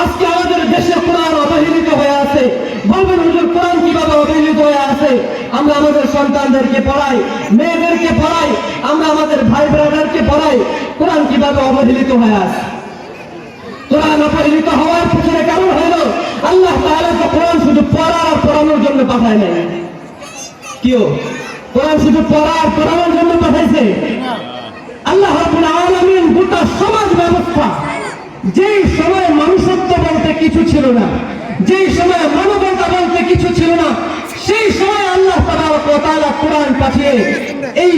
আজকে আমাদের দেশে কোরআন অবহেলিত হয়ে আছে। বলবেন কোরআন কীভাবে অবহেলিত হয়ে আছে? আমরা আমাদের সন্তানদেরকে পড়াই, মেয়েদেরকে পড়াই, আমরা আমাদের ভাই ব্রাদারকে পড়াই, কোরআন কীভাবে অবহেলিত হয়ে আছে? কোরআন অপরিণত হওয়ার পিছনে কারণ হইল আল্লাহ তাআলা তো কোরআন শুধু পড়ার আর পড়ানোর জন্য পাঠায় নাই। কিও? কোরআন শুধু পড়া আর পড়ানোর জন্য পাঠাইছে আল্লাহ রাব্বুল আলামিন গোটা সমাজ ব্যবস্থা যেই সময় মানুষত্ব বলতে কিছু ছিল না। যেই সময় মানবতা বলতে কিছু ছিল না, সেই সময় আল্লাহ কোরআন পাঠিয়ে এই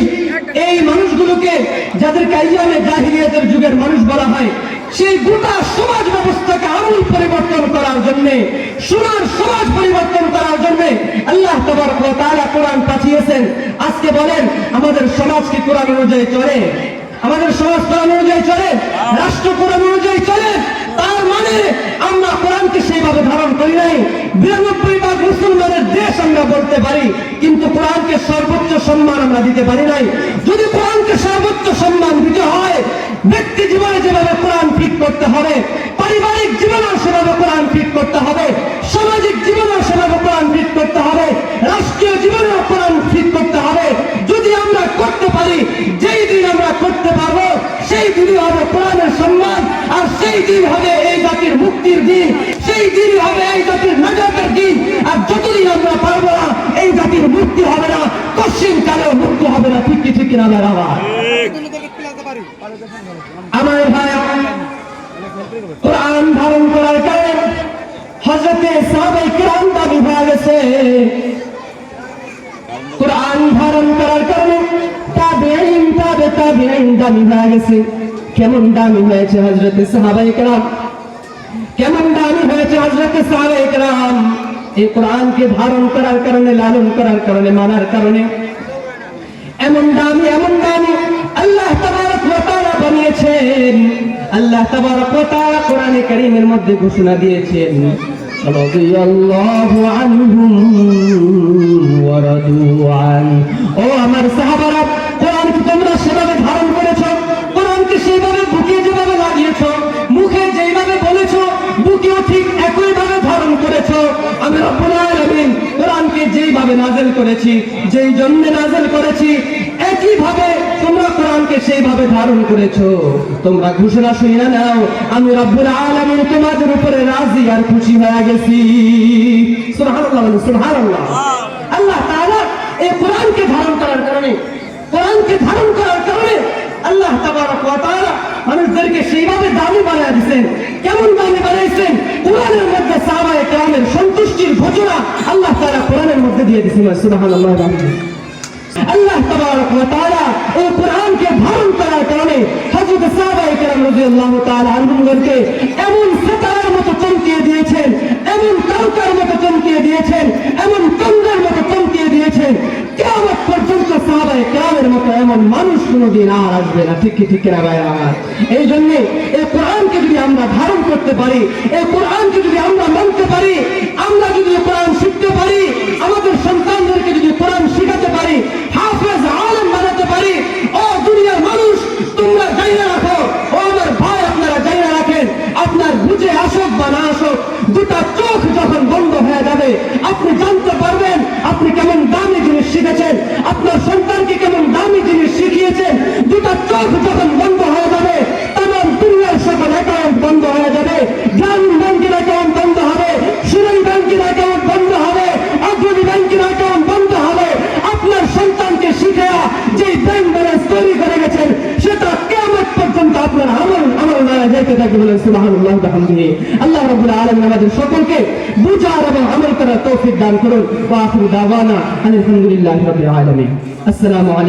এই মানুষগুলোকে, যাদেরকে আইয়ামে জাহিলিয়াতের যুগের মানুষ বলা হয়, সেই গোটা সমাজ ব্যবস্থাকে আমূল পরিবর্তন করার জন্য, সোনার সমাজ পরিবর্তন করার জন্য আল্লাহ ওয়া তাআলা কোরআন পাঠিয়েছেন। আজকে বলেন, আমাদের সমাজ কি কোরআন অনুযায়ী চলে? আমাদের সমাজ কোরআন অনুযায়ী চলে? রাষ্ট্র কোরআন অনুযায়ী চলে তার মানে আমরা কোরআনকে সেইভাবে ধারণ করি নাই বিরানব্বই ভাগ মুসলমানের দেশ আমরা বলতে পারি, কিন্তু কোরআনকে সর্বোচ্চ সম্মান আমরা দিতে পারি নাই। যদি কোরআনকে সর্বোচ্চ সম্মান দিতে হয়, ব্যক্তি জীবনে যেভাবে কোরআন ঠিক করতে হবে, পারিবারিক জীবনেও সেভাবে কোরআন ঠিক করতে হবে, সামাজিক জীবনেও সেভাবে কোরআন ঠিক করতে হবে, রাষ্ট্রীয় জীবনেও কোরআন ঠিক করতে হবে, যদি আমরা করতে পারি, যেই দিন আমরা করতে পারব, সেই দিনই হবে কোরআনের সম্মান, আর সেই দিন হবে এই জাতির মুক্তির দিন, সেই দিনই হবে এই জাতির নাজাতের দিন, আর যতদিন আমরা পারব না এই জাতির মুক্তি হবে না, পশ্চিম কালেও মুক্তি হবে না, ঠিক কি, ঠিক না আবার আমার ভাই, কোরআন ধারণ করার কারণে হজরতে সাহাবাই কিরাম দাবি হয়ে গেছে। কোরআন ধারণ করার কারণে তাবেঈন, তাবে তাবেঈন দামি হয়ে গেছে। কেমন দামি হয়েছে হজরতে সাহাবাই কেমন দামি হয়েছে হজরতে সাহাবাই কিরাম? এই কোরআনকে ধারণ করার কারণে, লালন করার কারণে, মানার কারণে। এমন দামি এমন দামি আল্লাহ বানিয়েছেন। আল্লাহ কোরআনে করিমের মধ্যে ঘোষণা দিয়েছেন আমি রব্বুল আলামিন কোরআনকে যেইভাবে নাজেল করেছি যেই জন্য নাজেল করেছি একইভাবে তোমরা কোরআনকে সেইভাবে ধারণ করেছ। তোমরা ঘোষণা শুনে নাও আমি রব্বুল আলামিন তোমাদের উপরে রাজি আর খুশি হয়ে গেছি। সুবহানাল্লাহ সুবহানাল্লাহ। আল্লাহ। তাআলা এই কোরআনকে ধারণ করার কারণে কোরআনকে ধারণ করার কারণে আল্লাহ তাবারক ওয়া তাআলা মানুষদেরকে সেইভাবে দামি বানিয়ে দিয়েছেন। কেমন দামি বানাইছেন কোরআনের দিয়েছেন সুবহানাল্লাহ আল্লাহ তাবারক এই কোরআনকে ধারণ করার কারণে হযরত সাহাবায়ে কেরাম এমন সিতারার মতো চমকিয়ে দিয়েছেন, এমন তারকার মতো চমকিয়ে দিয়েছেন, এমন চন্দ্রের মতো চমকিয়ে দিয়েছেন। আমার? ধারণ করতে পারি, এই কোরআনকে যদি আমরা মানতে পারি, আমরা যদি কোরআন শিখতে পারি দামি জিনিস শিখেছেন? আপনার সন্তানকে কেমন দামি জিনিস শিখিয়েছেন? দুটা চোখ যখন বন্ধ সুবহানাল্লাহ, বিহামদিহি। আল্লাহ রাব্বুল আলামিন আমাদের সকলকে বুঝার এবং আমল করার তৌফিক দান করুন। ওয়া আখিরু দাওয়ানা আলহামদুলিল্লাহি রাব্বিল আসসালামু আলাইকুম।